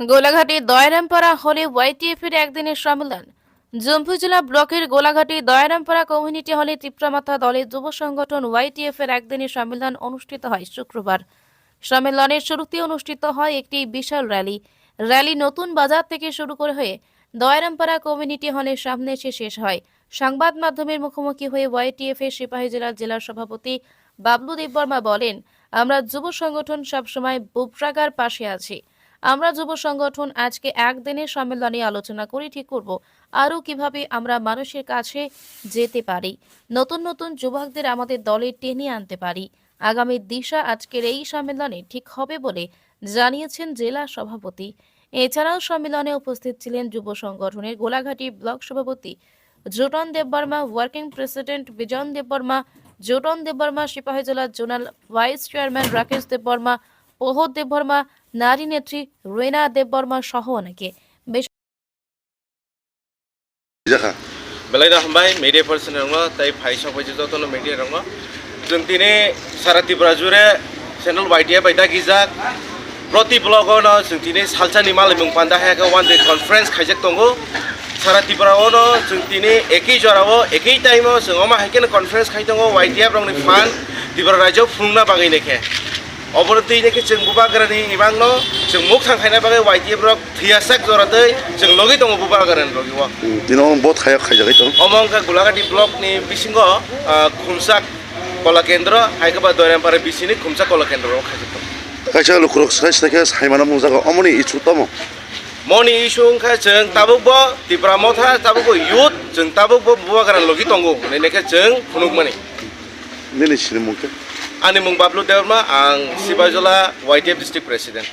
গোলাঘাটি দয়রামপাড়া হলে ওয়াইটিএফ এর একদিনের সম্মেলন। জম্মু জেলা ব্লকের গোলাঘাটি দয়ারামপাড়া কমিউনিটি হলে তীব্রমাথা দলের যুব সংগঠন ওয়াইটিএফ এর একদিনের সম্মেলন অনুষ্ঠিত হয় শুক্রবার। সম্মেলনের শুরুতে অনুষ্ঠিত হয় একটি বিশাল র্যালি। র্যালি নতুন বাজার থেকে শুরু করে হয়ে দয়রামপাড়া কমিউনিটি হলের সামনে এসে শেষ হয়। সংবাদ মাধ্যমের মুখোমুখি হয়ে ওয়াইটিএফ এর সিপাহী জেলার জেলার সভাপতি বাবলু দেববর্মা বলেন, আমরা যুব সংগঠন সবসময় বুবরাগার পাশে আছি। আমরা যুব সংগঠন আজকে একদিনের সম্মেলনে আলোচনা করে ঠিক করব। আরও কীভাবে আমরা মানুষের কাছে যেতে পারি, নতুন নতুন যুবকদের আমাদের দলে টেনে আনতে পারি, আগামী দিশা আজকের এই সম্মেলনে ঠিক হবে বলে জানিয়েছেন জেলা সভাপতি। এছাড়াও সম্মেলনে উপস্থিত ছিলেন যুব সংগঠনের গোলাঘাটি ব্লক সভাপতি Joton Debbarma, working president Bijan Debbarma, Joton Debbarma, Sipahi Sipahijala zonal vice chairman Rakesh Debbarma, Prahad Debbarma নারী নেত্রী রীনা দেববর্মা সহ অনেকে বেশ जाखा बेलायदा हामबाय मिडिया पार्सन दङ ताइ फाइसा फाइसा जतन मिडिया दङ जों दिनै सारा त्रिपुरा जुरे चेनेल बायदिया बायदा गिजाक प्रति ब्लगावनो जों दिनै सालसानि मालायमुं पान्दा हायाखै वान डे कनफारेन्स खायजाक दङ सारा त्रिपुरायावनो जों दिनै एकै जराव एकै टाइमाव जों मा हायकेन कनफारेन्स खाय दङ वाइडिया ब्रंनि फान त्रिपुरा रायजोआव फुंना बागैनायखे अबरो दैनायखे जों बुबाग्रानि इबांनो जों मुख थांखायना बागै वाइडिया ब्रक थैयासाक जरा दै जों लगै दङ बुबाग्रानि लगिवा दिनाव बहुत खाया खायजाखै दं অমংকা গোলাঘাটি ব্লকনি বিসিঙ্গ খুমসাক কলা কেন্দ্র হাইকাবা দয়রামপাড়া বিসিনি খুমসাক কলা কেন্দ্র খাইজোব खायसा लुखुरक साइस थाइखे सायमाना मुजाखौ अमनि इचु तम मनि इसु ओंखा जों ताबुकबो त्रिपुरा मथा ताबुकबो युथ जों ताबुकबो बुवागारान लगी दंगो नेनेखे जों फुनुकमानि दिनै सिनो मुंखे Animong Pablo Derma, ang Sibajula YTF District President.